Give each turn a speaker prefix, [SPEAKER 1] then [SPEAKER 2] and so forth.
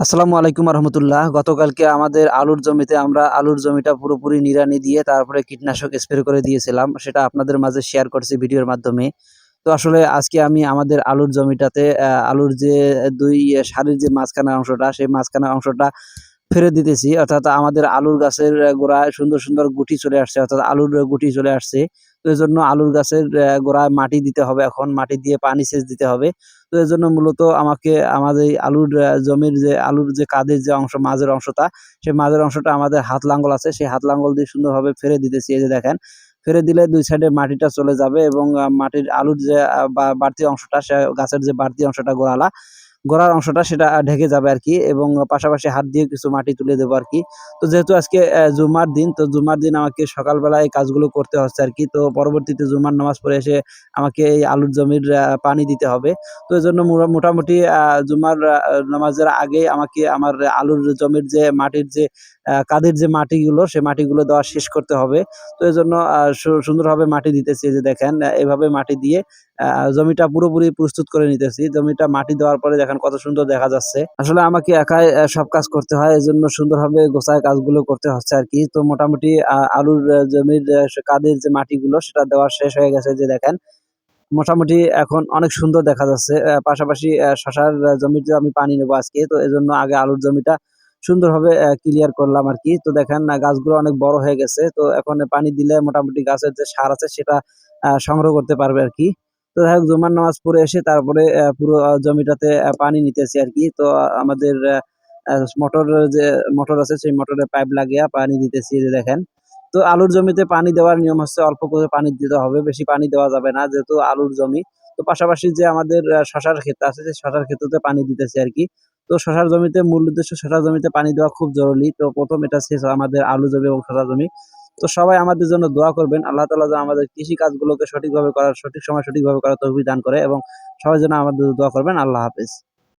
[SPEAKER 1] আসসালামু আলাইকুম রহমতুল্লাহ। গতকালকে আমাদের আলুর জমিতে আমরা আলুর জমিটা পুরোপুরি নিড়ানি দিয়ে তারপরে কীটনাশক স্প্রে করে দিয়েছিলাম। সেটা আপনাদের মাঝে শেয়ার করছি ভিডিওর মাধ্যমে। তো আসলে আজকে আমি আমাদের আলুর জমিটাতে আলুর যে দুই সারির যে মাঝখানের অংশটা, সেই মাঝখানের অংশটা ফেলে দিতেছি। অর্থাৎ আমাদের আলুর গাছের গোড়ায় সুন্দর সুন্দর গুটি চলে আসছে। অর্থাৎ আলুর গুটি চলে আসছে। তো এই জন্য আলুর গাছের গোড়ায় মাটি দিতে হবে এখন, মাটি দিয়ে পানি সেচ দিতে হবে। তো এর জন্য মূলত আমাকে আমাদের এই আলুর জমির যে আলুর যে কাদের যে অংশ, মাঝের অংশটা, সেই মাঝের অংশটা আমাদের হাত লাঙ্গল আছে, সেই হাত লাঙ্গল দিয়ে সুন্দরভাবে ফেলে দিতেছি। এই যে দেখেন, ফেলে দিলে দুই সাইডে মাটিটা চলে যাবে এবং মাটির আলুর যে বাড়তি অংশটা, সে গাছের যে বাড়তি অংশটা গোড়ালা গোড়ার অংশটা সেটা ঢেকে যাবে আর কি এবং পাশাপাশি হাত দিয়ে কিছু মাটি তুলে দেবো আর কি তো যেহেতু আজকে জুমার দিন, তো জুমার দিন আমাকে সকালবেলা এই কাজগুলো করতে হচ্ছে আর কি তো পরবর্তীতে জুমার নামাজ পড়ে এসে আমাকে এই আলুর জমির পানি দিতে হবে। তো এই জন্য মোটামুটি জুমার নামাজের আগে আমাকে আমার আলুর জমির যে মাটির যে কাদের যে মাটিগুলো, সে মাটিগুলো দেওয়া শেষ করতে হবে। তো এই জন্য সুন্দরভাবে মাটি দিতেছি যে দেখেন এভাবে মাটি দিয়ে জমিটা পুরোপুরি প্রস্তুত করে নিতেছি। জমিটা মাটি দেওয়ার পরে দেখেন কত সুন্দর দেখা যাচ্ছে। আসলে আমাকে একাই সব কাজ করতে হয় এই এজন্য সুন্দরভাবে গোছায় কাজগুলো করতে হচ্ছে আর কি। তো মোটামুটি আলুর জমির কাদের যে মাটিগুলো, সেটা দেওয়া শেষ হয়ে গেছে যে দেখেন। মোটামুটি এখন অনেক সুন্দর দেখা যাচ্ছে। পাশাপাশি শশার জমিতে আমি পানি নেব আজকে, তো এজন্য আগে আলুর জমিটা সুন্দরভাবে ক্লিয়ার করলাম আর কি তো দেখেন আহ, গাছগুলো অনেক বড় হয়ে গেছে। তো এখন পানি দিলে মোটামুটি গাছের যে সার আছে সেটা সংগ্রহ করতে পারবে আর কি তো যাই হোক জুমার নামাজ পড়ে এসে তারপরে পুরো জমিটাতে পানি নিতেছি আর কি তো আমাদের মোটর যে মোটর আছে সেই মোটরে পাইপ লাগিয়ে পানি দিতেছি যে দেখেন। তো আলুর জমিতে পানি দেওয়ার নিয়ম হচ্ছে অল্প করে পানি দিতে হবে বেশি পানি দেওয়া যাবে না যেহেতু আলুর জমি। তো পাশাপাশি যে আমাদের শশার ক্ষেত আছে সেই শশার ক্ষেত্রতে পানি দিতেছি আর কি তো শশার জমিতে মূল উদ্দেশ্য শশার জমিতে পানি দেওয়া খুব জরুরি। তো প্রথম এটা শেষ আমাদের আলু জমি এবং শশা জমি। তো সবাই আমাদের জন্য দোয়া করবেন। আল্লাহ তালা যেন আমাদের কৃষি কাজগুলোকে সঠিকভাবে করার, সঠিক সময় সঠিকভাবে করার তৌফিক দান করে এবং সবাই যেন আমাদের দোয়া করবেন। আল্লাহ হাফেজ।